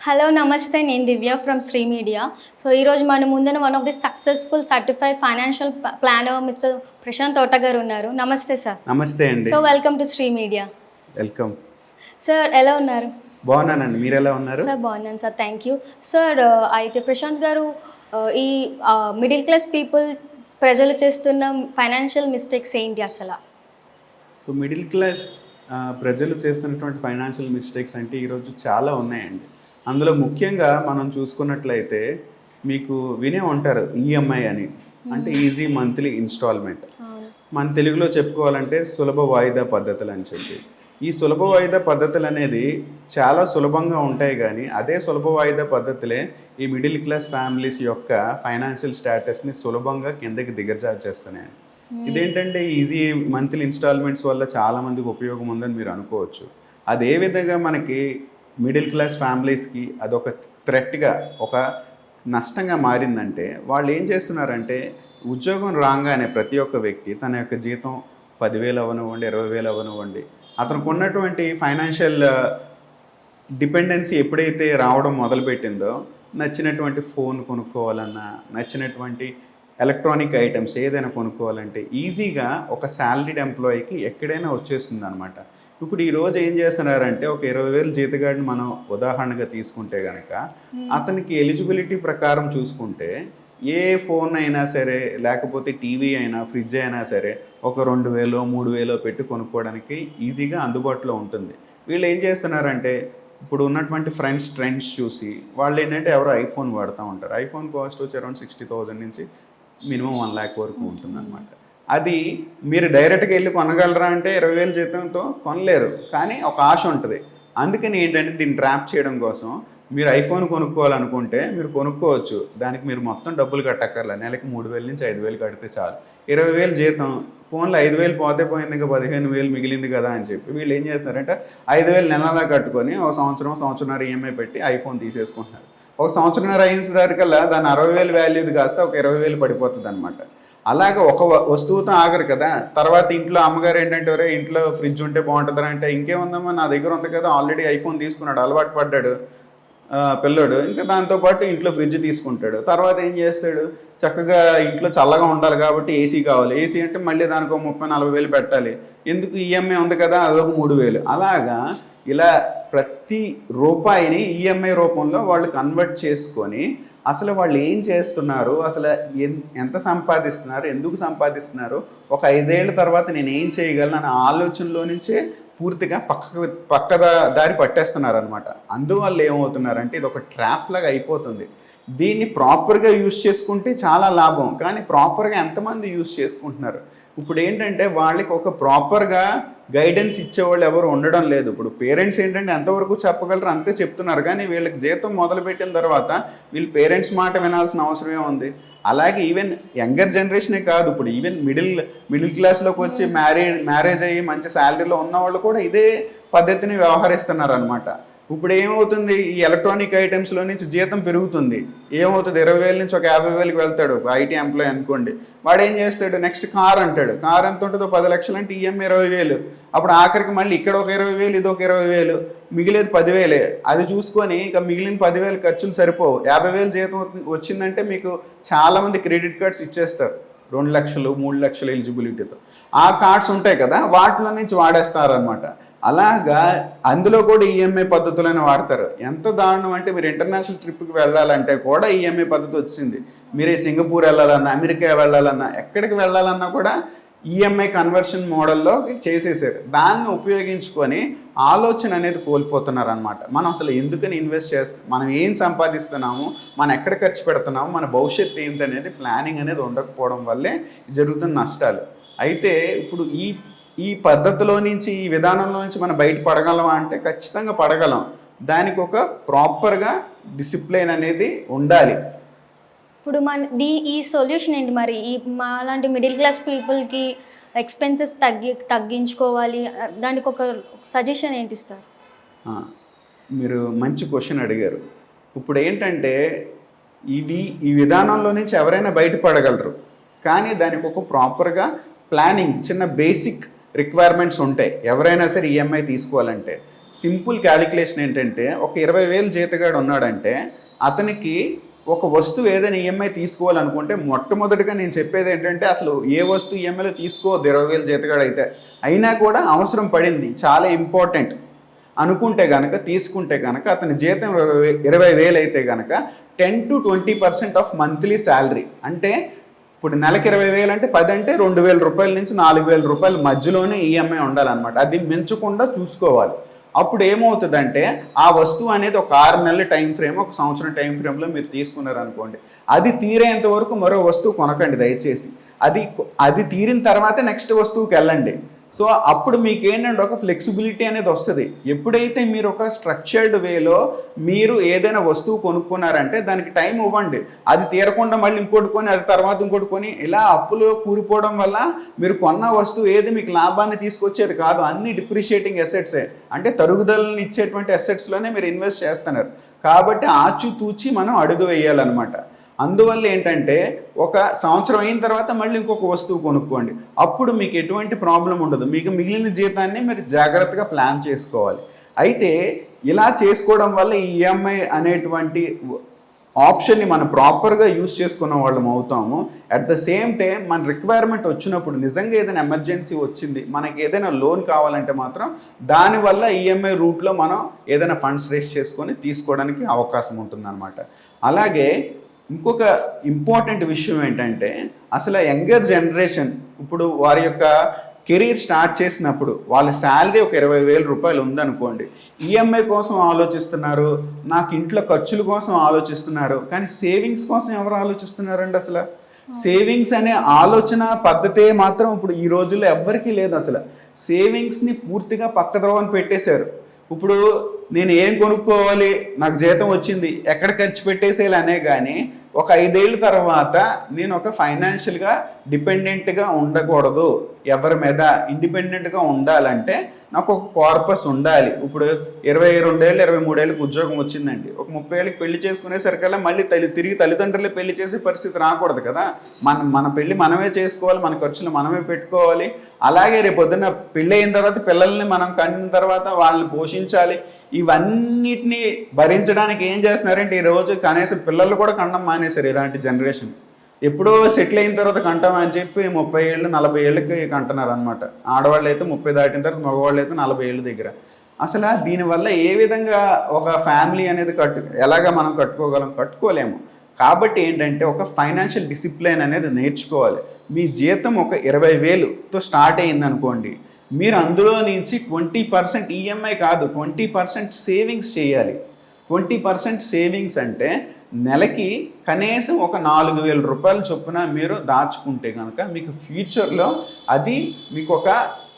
Hello నమస్తే నేను Divya from Sri media so ఈరోజు మన ముందున one of the successful certified financial planner mister Prashanth Thota గారు ఉన్నారు. నమస్తే సార్ నమస్తే అండి. So welcome to Sri media welcome sir ఎలా ఉన్నారు? బాగున్నానండి. మీరు ఎలా ఉన్నారు? సార్ బాగున్నాను సార్ థ్యాంక్ యూ సార్ అయితే ప్రశాంత్ గారు uh, ఈ మిడిల్ క్లాస్ పీపుల్ ప్రజలు చేస్తున్న ఫైనాన్షియల్ మిస్టేక్స్ ఏంటి అసలు? సో మిడిల్ క్లాస్ ప్రజలు చేస్తున్నటువంటి ఫైనాన్షియల్ మిస్టేక్స్ అంటే ఈరోజు చాలా ఉన్నాయండి. అందులో ముఖ్యంగా మనం చూసుకున్నట్లయితే మీకు వినే ఉంటారు ఈఎంఐ అని. అంటే ఈజీ మంత్లీ ఇన్స్టాల్మెంట్. మన తెలుగులో చెప్పుకోవాలంటే సులభ వాయిదా పద్ధతులు అని చెప్పి. ఈ సులభ వాయిదా పద్ధతులు అనేది చాలా సులభంగా ఉంటాయి కానీ అదే సులభ వాయిదా పద్ధతులే ఈ మిడిల్ క్లాస్ ఫ్యామిలీస్ యొక్క ఫైనాన్షియల్ స్టేటస్ని సులభంగా కిందకి దిగజార్చేస్తున్నాయి ఇదేంటంటే ఈజీ మంత్లీ ఇన్స్టాల్మెంట్స్ వల్ల చాలా మందికి ఉపయోగం ఉందని మీరు అనుకోవచ్చు. అది విధంగా మనకి మిడిల్ క్లాస్ ఫ్యామిలీస్కి అదొక థ్రెట్గా ఒక నష్టంగా మారిందంటే వాళ్ళు ఏం చేస్తున్నారంటే ఉద్యోగం రాగానే ప్రతి ఒక్క వ్యక్తి తన యొక్క జీతం పదివేలు అవనివ్వండి ఇరవై వేలు అవనివ్వండి అతనికి ఉన్నటువంటి ఫైనాన్షియల్ డిపెండెన్సీ ఎప్పుడైతే రావడం మొదలుపెట్టిందో నచ్చినటువంటి ఫోన్ కొనుక్కోవాలన్నా నచ్చినటువంటి ఎలక్ట్రానిక్ ఐటమ్స్ ఏదైనా కొనుక్కోవాలంటే ఈజీగా ఒక శాలరీడ్ ఎంప్లాయీకి ఎక్కడైనా వచ్చేస్తుంది అనమాట ఇప్పుడు ఈ రోజు ఏం చేస్తున్నారంటే ఒక ఇరవై వేలు జీతగాడిని మనం ఉదాహరణగా తీసుకుంటే కనుక అతనికి ఎలిజిబిలిటీ ప్రకారం చూసుకుంటే ఏ ఫోన్ అయినా సరే లేకపోతే టీవీ అయినా ఫ్రిడ్జ్ అయినా సరే ఒక రెండు వేలో మూడు వేలో పెట్టి కొనుక్కోవడానికి ఈజీగా అందుబాటులో ఉంటుంది. వీళ్ళు ఏం చేస్తున్నారంటే ఇప్పుడు ఉన్నటువంటి ఫ్రెండ్స్ ట్రెండ్స్ చూసి వాళ్ళు ఏంటంటే ఎవరో ఐఫోన్ వాడుతూ ఉంటారు. ఐఫోన్ కాస్ట్ వచ్చి అరౌండ్ సిక్స్టీ థౌజండ్ నుంచి మినిమం వన్ ల్యాక్ వరకు ఉంటుంది అది మీరు డైరెక్ట్గా వెళ్ళి కొనగలరా అంటే ఇరవై వేల జీతంతో కొనలేరు. కానీ ఒక ఆశ ఉంటుంది. అందుకని ఏంటంటే దీన్ని ట్రాప్ చేయడం కోసం మీరు ఐఫోన్ కొనుక్కోవాలనుకుంటే మీరు కొనుక్కోవచ్చు. దానికి మీరు మొత్తం డబ్బులు కట్టక్కర్లే. నెలకి మూడు వేల నుంచి ఐదు వేలు కడితే చాలు. ఇరవై వేలు జీతం ఫోన్లో ఐదు వేలు పోతే పోయింది ఇంకా పదిహేను వేలు మిగిలింది కదా అని చెప్పి వీళ్ళు ఏం చేస్తున్నారంటే ఐదు వేలు నెలలా కట్టుకొని ఒక సంవత్సరం సంవత్సరంన్నర ఈఎంఐ పెట్టి ఐఫోన్ తీసేసుకుంటున్నారు. ఒక సంవత్సరంన్నర సరికల్లా దాని అరవై వేలు వాల్యూది కాస్త ఒక ఇరవై వేలు పడిపోతుంది అనమాట అలాగే ఒక వ- వస్తువుతో ఆగరు కదా. తర్వాత ఇంట్లో అమ్మగారు ఏంటంటే "ఒరేయ్, ఇంట్లో ఫ్రిడ్జ్ ఉంటే బాగుంటుందా అంటే ఇంకేముందమ్మా నా దగ్గర ఉంది కదా ఆల్రెడీ ఐఫోన్ తీసుకున్నాడు అలవాటు పడ్డాడు పిల్లడు. ఇంకా దాంతోపాటు ఇంట్లో ఫ్రిడ్జ్ తీసుకుంటాడు. తర్వాత ఏం చేస్తాడు? చక్కగా ఇంట్లో చల్లగా ఉండాలి కాబట్టి ఏసీ కావాలి. ఏసీ అంటే మళ్ళీ దానికి ఒక ముప్పై నలభై వేలు పెట్టాలి. ఎందుకు ఈఎంఐ ఉంది కదా అదొక మూడు వేలు. అలాగా ఇలా ప్రతి రూపాయిని ఈఎంఐ రూపంలో వాళ్ళు కన్వర్ట్ చేసుకొని అసలు వాళ్ళు ఏం చేస్తున్నారు? అసలు ఎంత సంపాదిస్తున్నారు? ఎందుకు సంపాదిస్తున్నారు? ఒక ఐదేళ్ళ తర్వాత నేను ఏం చేయగలను అనే ఆలోచనలో నుంచే పూర్తిగా పక్కకు పక్క దారి పట్టేస్తున్నారు అనమాట అందువల్ల ఏమవుతున్నారంటే ఇది ఒక ట్రాప్ లాగా అయిపోతుంది. దీన్ని ప్రాపర్గా యూస్ చేసుకుంటే చాలా లాభం. కానీ ప్రాపర్గా ఎంతమంది యూస్ చేసుకుంటున్నారు? ఇప్పుడు ఏంటంటే వాళ్ళకి ఒక ప్రాపర్గా గైడెన్స్ ఇచ్చేవాళ్ళు ఎవరు ఉండడం లేదు. ఇప్పుడు పేరెంట్స్ ఏంటంటే ఎంతవరకు చెప్పగలరు అంతే చెప్తున్నారు. కానీ వీళ్ళకి జీతం మొదలుపెట్టిన తర్వాత వీళ్ళు పేరెంట్స్ మాట వినాల్సిన అవసరమే ఉంది. అలాగే ఈవెన్ యంగర్ జనరేషనే కాదు. ఇప్పుడు ఈవెన్ మిడిల్ మిడిల్ క్లాస్లోకి వచ్చి మ్యారేజ్ మ్యారేజ్ అయ్యి మంచి శాలరీలో ఉన్న వాళ్ళు కూడా ఇదే పద్ధతిని వ్యవహరిస్తున్నారు అనమాట ఇప్పుడు ఏమవుతుంది? ఈ ఎలక్ట్రానిక్ ఐటమ్స్లో నుంచి జీతం పెరుగుతుంది. ఏమవుతుంది? ఇరవై వేల నుంచి ఒక యాభై వేలకు వెళ్తాడు ఒక ఐటీ ఎంప్లాయ్ అనుకోండి. వాడు ఏం చేస్తాడు? నెక్స్ట్ కార్ అంటాడు. కార్ ఎంత ఉంటుందో పది లక్షలు అంటే ఈఎంఐ ఇరవై వేలు. అప్పుడు ఆఖరికి మళ్ళీ ఇక్కడ ఒక ఇరవై వేలు ఇది ఒక ఇరవై వేలు. మిగిలేదు పదివేలే అది చూసుకొని ఇక మిగిలిన పదివేలు ఖర్చులు సరిపోవు. యాభై వేలు జీతం వచ్చిందంటే మీకు చాలామంది క్రెడిట్ కార్డ్స్ ఇచ్చేస్తారు. రెండు లక్షలు మూడు లక్షలు ఎలిజిబిలిటీతో. ఆ కార్డ్స్ ఉంటాయి కదా? వాటిలో నుంచి వాడేస్తారనమాట అలాగా అందులో కూడా ఈఎంఐ పద్ధతులను వాడతారు. ఎంత దారుణం అంటే మీరు ఇంటర్నేషనల్ ట్రిప్కి వెళ్ళాలంటే కూడా ఈఎంఐ పద్ధతి వచ్చింది. మీరే సింగపూర్ వెళ్ళాలన్నా అమెరికా వెళ్ళాలన్నా ఎక్కడికి వెళ్ళాలన్నా కూడా ఈఎంఐ కన్వర్షన్ మోడల్లో చేసేసారు. దాన్ని ఉపయోగించుకొని ఆలోచన అనేది కోల్పోతున్నారు అనమాట మనం అసలు ఎందుకని ఇన్వెస్ట్ చేస్తాం మనం ఏం సంపాదిస్తున్నాము మనం ఎక్కడ ఖర్చు పెడుతున్నాము మన భవిష్యత్తు ఏంటనేది ప్లానింగ్ అనేది ఉండకపోవడం వల్లే జరుగుతున్న నష్టాలు. అయితే ఇప్పుడు ఈ ఈ పద్ధతిలో నుంచి ఈ విధానంలో నుంచి మనం బయట పడగలమా అంటే ఖచ్చితంగా పడగలం. దానికి ఒక ప్రాపర్గా డిసిప్లిన్ అనేది ఉండాలి. ఇప్పుడు మన దీ ఈ సొల్యూషన్ ఏంటి మరి? ఈ మాలాంటి మిడిల్ క్లాస్ పీపుల్కి ఎక్స్పెన్సెస్ తగ్గి తగ్గించుకోవాలి. దానికి ఒక సజెషన్ ఏంటి ఇస్తారు మీరు మంచి క్వశ్చన్ అడిగారు. ఇప్పుడు ఏంటంటే ఇవి ఈ విధానంలో నుంచి ఎవరైనా బయటపడగలరు కానీ దానికి ఒక ప్రాపర్గా ప్లానింగ్ చిన్న బేసిక్ రిక్వైర్మెంట్స్ ఉంటాయి. ఎవరైనా సరే ఈఎంఐ తీసుకోవాలంటే సింపుల్ క్యాలిక్యులేషన్ ఏంటంటే ఒక ఇరవై వేలు జీతగాడు ఉన్నాడంటే అతనికి ఒక వస్తువు ఏదైనా ఈఎంఐ తీసుకోవాలనుకుంటే మొట్టమొదటిగా నేను చెప్పేది ఏంటంటే అసలు ఏ వస్తువు ఈఎంఐలో తీసుకోవద్దు ఇరవై వేలు జీతగాడు అయితే. అయినా కూడా అవసరం పడింది చాలా ఇంపార్టెంట్ అనుకుంటే కనుక తీసుకుంటే కనుక అతని జీతం ఇరవై ఇరవై వేలు అయితే కనుక ten to twenty percent of monthly salary అంటే ఇప్పుడు నెలకి ఇరవై వేలు అంటే పది అంటే రెండు వేల రూపాయల నుంచి నాలుగు వేల రూపాయల మధ్యలోనే ఈఎంఐ ఉండాలన్నమాట. అది మించకుండా చూసుకోవాలి. అప్పుడు ఏమవుతుందంటే ఆ వస్తువు అనేది ఒక ఆరు నెలల టైం ఫ్రేమ్ ఒక సంవత్సరం టైం ఫ్రేమ్లో మీరు తీసుకున్నారు అనుకోండి అది తీరేంత వరకు మరో వస్తువు కొనకండి దయచేసి. అది అది తీరిన తర్వాతే నెక్స్ట్ వస్తువుకి వెళ్ళండి. సో అప్పుడు మీకు ఏంటంటే ఒక ఫ్లెక్సిబిలిటీ అనేది వస్తుంది. ఎప్పుడైతే మీరు ఒక స్ట్రక్చర్డ్ వేలో మీరు ఏదైనా వస్తువు కొనుక్కున్నారంటే దానికి టైం ఇవ్వండి. అది తీరకుండా మళ్ళీ ఇంకోటి కొని అది తర్వాత ఇంకోటి కొని ఇలా అప్పులు కూరిపోవడం వల్ల మీరు కొన్న వస్తువు ఏది మీకు లాభాన్ని తీసుకొచ్చేది కాదు. అన్ని డిప్రిషియేటింగ్ ఎసెట్సే అంటే తరుగుదలని ఇచ్చేటువంటి ఎసెట్స్లోనే మీరు ఇన్వెస్ట్ చేస్తున్నారు. కాబట్టి ఆచితూచి మనం అడుగు వేయాలన్నమాట. అందువల్ల ఏంటంటే ఒక సంవత్సరం అయిన తర్వాత మళ్ళీ ఇంకొక వస్తువు కొనుక్కోండి. అప్పుడు మీకు ఎటువంటి ప్రాబ్లం ఉండదు. మీకు మిగిలిన జీతాన్ని మీరు జాగ్రత్తగా ప్లాన్ చేసుకోవాలి. అయితే ఇలా చేసుకోవడం వల్ల ఈ ఈఎంఐ అనేటువంటి ఆప్షన్ని మనం ప్రాపర్గా యూస్ చేసుకున్న వాళ్ళం అవుతాము. అట్ ద సేమ్ టైం మన రిక్వైర్మెంట్ వచ్చినప్పుడు నిజంగా ఏదైనా ఎమర్జెన్సీ వచ్చింది మనకి ఏదైనా లోన్ కావాలంటే మాత్రం దానివల్ల ఈఎంఐ రూట్లో మనం ఏదైనా ఫండ్స్ రేస్ చేసుకొని తీసుకోవడానికి అవకాశం ఉంటుందన్నమాట. అలాగే ఇంకొక ఇంపార్టెంట్ విషయం ఏంటంటే అసలు యంగర్ జనరేషన్ ఇప్పుడు వారి యొక్క కెరీర్ స్టార్ట్ చేసినప్పుడు వాళ్ళ శాలరీ ఒక ఇరవై వేల రూపాయలు ఉందనుకోండి ఈఎంఐ కోసం ఆలోచిస్తున్నారు నాకు ఇంట్లో ఖర్చుల కోసం ఆలోచిస్తున్నారు కానీ సేవింగ్స్ కోసం ఎవరు ఆలోచిస్తున్నారండి అసలు? సేవింగ్స్ అనే ఆలోచన పద్ధతే మాత్రం ఇప్పుడు ఈ రోజుల్లో ఎవ్వరికీ లేదు అసలు. సేవింగ్స్ని పూర్తిగా పక్కదోవని పెట్టేశారు. ఇప్పుడు నేను ఏం కొనుక్కోవాలి? నాకు జీతం వచ్చింది. ఎక్కడ ఖర్చు పెట్టేసేయాలి అనే కానీ ఒక ఐదేళ్ళ తర్వాత నేను ఒక ఫైనాన్షియల్గా డిపెండెంట్గా ఉండకూడదు. ఎవరి మీద ఇండిపెండెంట్గా ఉండాలంటే నాకు ఒక కార్పస్ ఉండాలి. ఇప్పుడు ఇరవై రెండేళ్ళు ఇరవై మూడేళ్ళకి ఉద్యోగం వచ్చిందండి. ఒక ముప్పై ఏళ్ళకి పెళ్ళి చేసుకునేసరికల్లా మళ్ళీ తల్లి తిరిగి తల్లిదండ్రులు పెళ్ళి చేసే పరిస్థితి రాకూడదు కదా. మన మన పెళ్ళి మనమే చేసుకోవాలి మన ఖర్చులు మనమే పెట్టుకోవాలి. అలాగే రేపు పొద్దున్న పెళ్ళి అయిన తర్వాత పిల్లల్ని మనం కన్న తర్వాత వాళ్ళని పోషించాలి. ఇవన్నిటిని భరించడానికి ఏం చేస్తున్నారంటే ఈరోజు కనీసం పిల్లలు కూడా కండం మానేశారు ఇలాంటి జనరేషన్. ఎప్పుడో సెటిల్ అయిన తర్వాత కంటాం అని చెప్పి ముప్పై ఏళ్ళు నలభై ఏళ్ళకి కంటున్నారు అనమాట ఆడవాళ్ళు అయితే ముప్పై దాటిన తర్వాత మగవాళ్ళు అయితే నలభై ఏళ్ళ దగ్గర. అసలు దీనివల్ల ఏ విధంగా ఒక ఫ్యామిలీ అనేది కట్టు ఎలాగ మనం కట్టుకోగలం? కట్టుకోలేము. కాబట్టి ఏంటంటే ఒక ఫైనాన్షియల్ డిసిప్లిన్ అనేది నేర్చుకోవాలి. మీ జీతం ఒక ఇరవై వేలుతో స్టార్ట్ అయింది అనుకోండి మీరు అందులో నుంచి ట్వంటీ పర్సెంట్ ఈఎంఐ కాదు ట్వంటీ పర్సెంట్ సేవింగ్స్ చేయాలి. ట్వంటీ పర్సెంట్ సేవింగ్స్ అంటే నెలకి కనీసం ఒక నాలుగు వేల రూపాయల చొప్పున మీరు దాచుకుంటే కనుక మీకు ఫ్యూచర్లో అది మీకు ఒక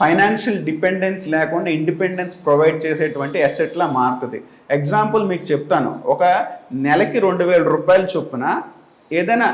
ఫైనాన్షియల్ డిపెండెన్స్ లేకుండా ఇండిపెండెన్స్ ప్రొవైడ్ చేసేటువంటి అసెట్లా మారుతుంది. ఎగ్జాంపుల్ మీకు చెప్తాను. ఒక నెలకి రెండు వేల రూపాయల చొప్పున ఏదైనా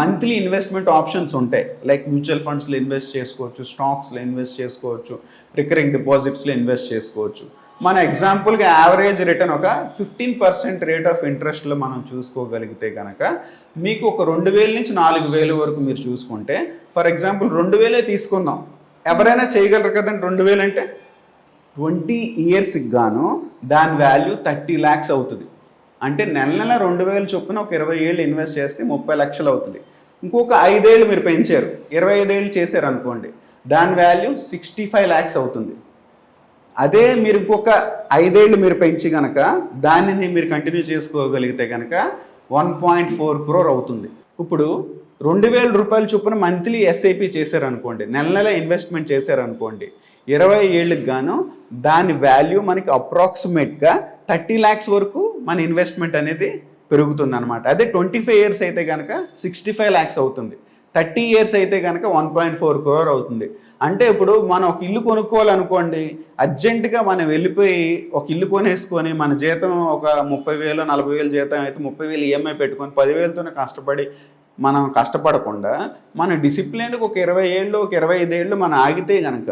మంత్లీ ఇన్వెస్ట్మెంట్ ఆప్షన్స్ ఉంటాయి. లైక్ మ్యూచువల్ ఫండ్స్లో ఇన్వెస్ట్ చేసుకోవచ్చు స్టాక్స్లో ఇన్వెస్ట్ చేసుకోవచ్చు రికరింగ్ డిపాజిట్స్లో ఇన్వెస్ట్ చేసుకోవచ్చు. మన ఎగ్జాంపుల్గా యావరేజ్ రిటర్న్ ఒక ఫిఫ్టీన్ పర్సెంట్ రేట్ ఆఫ్ ఇంట్రెస్ట్లో మనం చూసుకోగలిగితే కనుక మీకు ఒక రెండు వేల నుంచి నాలుగు వేల వరకు మీరు చూసుకుంటే ఫర్ ఎగ్జాంపుల్ రెండు వేలే తీసుకుందాం. ఎవరైనా చేయగలరు కదండి రెండు వేలు అంటే? ట్వంటీ ఇయర్స్కి గాను దాని వాల్యూ థర్టీ ల్యాక్స్ అవుతుంది. అంటే నెల నెల రెండు వేలు చొప్పున ఒక ఇరవై ఏళ్ళు ఇన్వెస్ట్ చేస్తే ముప్పై లక్షలు అవుతుంది. ఇంకొక ఐదేళ్ళు మీరు పెంచారు. ఇరవై ఐదేళ్ళు చేశారు అనుకోండి దాని వాల్యూ సిక్స్టీ ఫైవ్ ల్యాక్స్ అవుతుంది. అదే మీరు ఇంకొక ఐదేళ్ళు మీరు పెంచి కనుక దానిని మీరు కంటిన్యూ చేసుకోగలిగితే కనుక వన్ పాయింట్ ఫోర్ క్రోర్ అవుతుంది. ఇప్పుడు రెండు వేల రూపాయల చొప్పున మంత్లీ ఎస్ఐపి చేశారనుకోండి నెల నెల ఇన్వెస్ట్మెంట్ చేశారనుకోండి ఇరవై ఏళ్ళకి గాను దాని వాల్యూ మనకి అప్రాక్సిమేట్గా థర్టీ ల్యాక్స్ వరకు మన ఇన్వెస్ట్మెంట్ అనేది పెరుగుతుంది అనమాట అదే ట్వంటీ ఫైవ్ ఇయర్స్ అయితే కనుక సిక్స్టీ ఫైవ్ ల్యాక్స్ అవుతుంది. థర్టీ ఇయర్స్ అయితే కనుక వన్ పాయింట్ ఫోర్ క్రోర్ అవుతుంది. అంటే ఇప్పుడు మనం ఒక ఇల్లు కొనుక్కోవాలనుకోండి అర్జెంటుగా మనం వెళ్ళిపోయి ఒక ఇల్లు కొనేసుకొని మన జీతం ఒక ముప్పై వేలు నలభై వేలు జీతం అయితే ముప్పై వేలు ఈఎంఐ పెట్టుకొని పదివేలతోనే కష్టపడి మనం కష్టపడకుండా మన డిసిప్లిన్కి ఒక ఇరవై ఏళ్ళు ఒక ఇరవై ఐదేళ్ళు మనం ఆగితే కనుక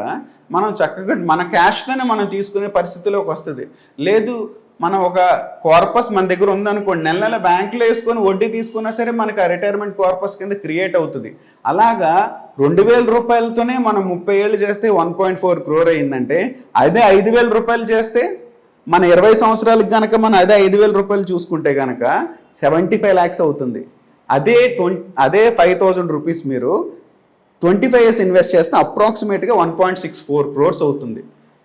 మనం చక్కగా మన క్యాష్తోనే మనం తీసుకునే పరిస్థితిలోకి వస్తుంది. లేదు మనం ఒక కార్పస్ మన దగ్గర ఉందనుకోండి నెల నెల బ్యాంకులో వేసుకొని వడ్డీ తీసుకున్నా సరే మనకి ఆ రిటైర్మెంట్ కార్పస్ కింద క్రియేట్ అవుతుంది. అలాగా రెండు వేల రూపాయలతోనే మనం ముప్పై ఏళ్ళు చేస్తే వన్ పాయింట్ ఫోర్ క్రోర్ అయిందంటే అదే ఐదు వేల రూపాయలు చేస్తే మన ఇరవై సంవత్సరాలకు కనుక మనం అదే ఐదు వేల రూపాయలు చూసుకుంటే కనుక సెవెంటీ ఫైవ్ ల్యాక్స్ అవుతుంది. అదే ట్వంటీ అదే ఫైవ్ థౌజండ్ రూపీస్ మీరు ట్వంటీ ఫైవ్ ఇయర్స్ ఇన్వెస్ట్ చేస్తే అప్రాక్సిమేట్గా one point six four crores అవుతుంది.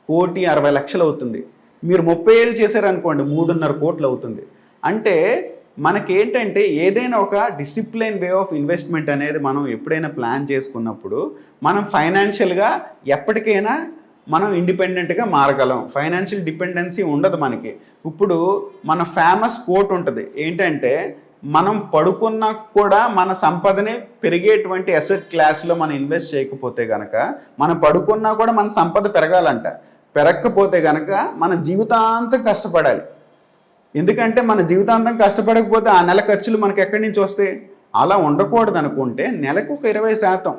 కోటి అరవై లక్షలు అవుతుంది. మీరు ముప్పై ఏళ్ళు చేశారనుకోండి మూడున్నర కోట్లు అవుతుంది. అంటే మనకేంటంటే ఏదైనా ఒక డిసిప్లైన్ వే ఆఫ్ ఇన్వెస్ట్మెంట్ అనేది మనం ఎప్పుడైనా ప్లాన్ చేసుకున్నప్పుడు మనం ఫైనాన్షియల్గా ఎప్పటికైనా మనం ఇండిపెండెంట్గా మారగలం. ఫైనాన్షియల్ డిపెండెన్సీ ఉండదు మనకి. ఇప్పుడు మన ఫేమస్ కోట్ ఉంటుంది. ఏంటంటే మనం పడుకున్నా కూడా మన సంపదని పెరిగేటువంటి అసెట్ క్లాస్లో మనం ఇన్వెస్ట్ చేయకపోతే కనుక మనం పడుకున్నా కూడా మన సంపద పెరగాలంట. పెరగకపోతే కనుక మన జీవితాంతం కష్టపడాలి. ఎందుకంటే మన జీవితాంతం కష్టపడకపోతే ఆ నెల ఖర్చులు మనకి ఎక్కడి నుంచి వస్తాయి? అలా ఉండకూడదు అనుకుంటే నెలకు ఒక ఇరవై శాతం.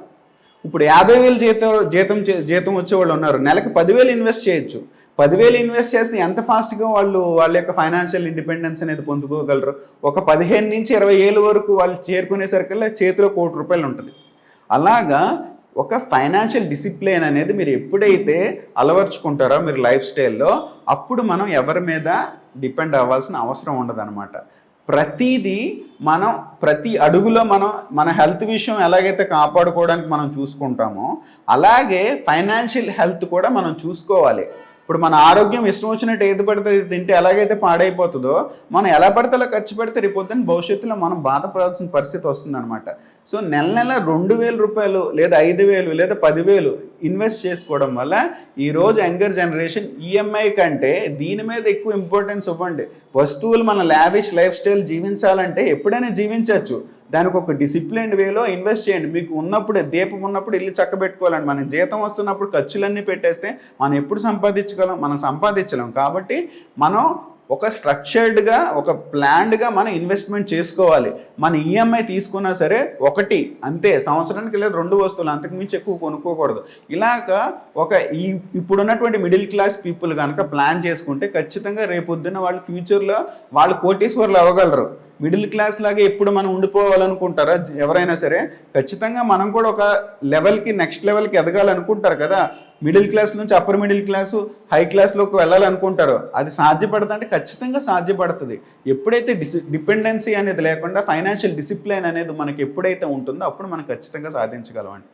ఇప్పుడు యాభై వేలు జీతం జీతం చే- జీతం వచ్చేవాళ్ళు ఉన్నారు. నెలకు పదివేలు ఇన్వెస్ట్ చేయొచ్చు. పదివేలు ఇన్వెస్ట్ చేస్తే ఎంత ఫాస్ట్గా వాళ్ళు వాళ్ళ యొక్క ఫైనాన్షియల్ ఇండిపెండెన్స్ అనేది పొందుకోగలరు? ఒక పదిహేను నుంచి ఇరవై ఏళ్ళ వరకు వాళ్ళు చేరుకునేసరికల్లా చేతిలో కోటి రూపాయలు ఉంటుంది. అలాగా ఒక ఫైనాన్షియల్ డిసిప్లిన్ అనేది మీరు ఎప్పుడైతే అలవర్చుకుంటారో మీరు లైఫ్ స్టైల్లో అప్పుడు మనం ఎవరి మీద డిపెండ్ అవ్వాల్సిన అవసరం ఉండదన్నమాట. ప్రతిదీ మనం ప్రతి అడుగులో మనం మన హెల్త్ విషయం ఎలాగైతే కాపాడుకోవడానికి మనం చూసుకుంటామో అలాగే ఫైనాన్షియల్ హెల్త్ కూడా మనం చూసుకోవాలి. ఇప్పుడు మన ఆరోగ్యం ఇష్టం వచ్చినట్టు ఏది పడితే తింటే ఎలాగైతే పాడైపోతుందో మనం ఎలా పడితే అలా ఖర్చు పెడితే రేపొద్దున భవిష్యత్తులో మనం బాధపడాల్సిన పరిస్థితి వస్తుందన్నమాట. సో నెల నెల రెండు వేల రూపాయలు లేదా ఐదు వేలు లేదా పదివేలు ఇన్వెస్ట్ చేసుకోవడం వల్ల ఈరోజు యంగర్ జనరేషన్ ఈఎంఐ కంటే దీని మీద ఎక్కువ ఇంపార్టెన్స్ ఇవ్వండి. వస్తువులు మన లావిష్ లైఫ్ స్టైల్ జీవించాలంటే ఎప్పుడైనా జీవించవచ్చు. దానికి ఒక డిసిప్లిన్డ్ వేలో ఇన్వెస్ట్ చేయండి. మీకు ఉన్నప్పుడే దీపం ఉన్నప్పుడు ఇల్లు చక్కబెట్టుకోవాలండి. మన జీతం వస్తున్నప్పుడు ఖర్చులన్నీ పెట్టేస్తే మనం ఎప్పుడు సంపాదించగలం? మనం సంపాదించలేం. కాబట్టి మనం ఒక స్ట్రక్చర్డ్గా ఒక ప్లాన్డ్గా మనం ఇన్వెస్ట్మెంట్ చేసుకోవాలి. మన ఈఎంఐ తీసుకున్నా సరే ఒకటి అంతే. సంవత్సరానికి లేదా రెండు వస్తువులు అంతకు మించి ఎక్కువ కొనుక్కోకూడదు. ఇలాగ ఒక ఈ ఇప్పుడున్నటువంటి మిడిల్ క్లాస్ పీపుల్ కనుక ప్లాన్ చేసుకుంటే ఖచ్చితంగా రేపొద్దున వాళ్ళు ఫ్యూచర్లో వాళ్ళు కోటీశ్వర్లు అవ్వగలరు. మిడిల్ క్లాస్ లాగా ఎప్పుడు మనం ఉండిపోవాలనుకుంటారా? ఎవరైనా సరే ఖచ్చితంగా మనం కూడా ఒక లెవెల్కి నెక్స్ట్ లెవెల్కి ఎదగాలనుకుంటారు కదా. మిడిల్ క్లాస్ నుంచి అప్పర్ మిడిల్ క్లాసు హై క్లాస్లోకి వెళ్ళాలనుకుంటారో అది సాధ్యపడుతుంది అంటే ఖచ్చితంగా సాధ్యపడుతుంది. ఎప్పుడైతే డిసి డిపెండెన్సీ అనేది లేకుండా ఫైనాన్షియల్ డిసిప్లిన్ అనేది మనకి ఎప్పుడైతే ఉంటుందో అప్పుడు మనం ఖచ్చితంగా సాధించగలమండి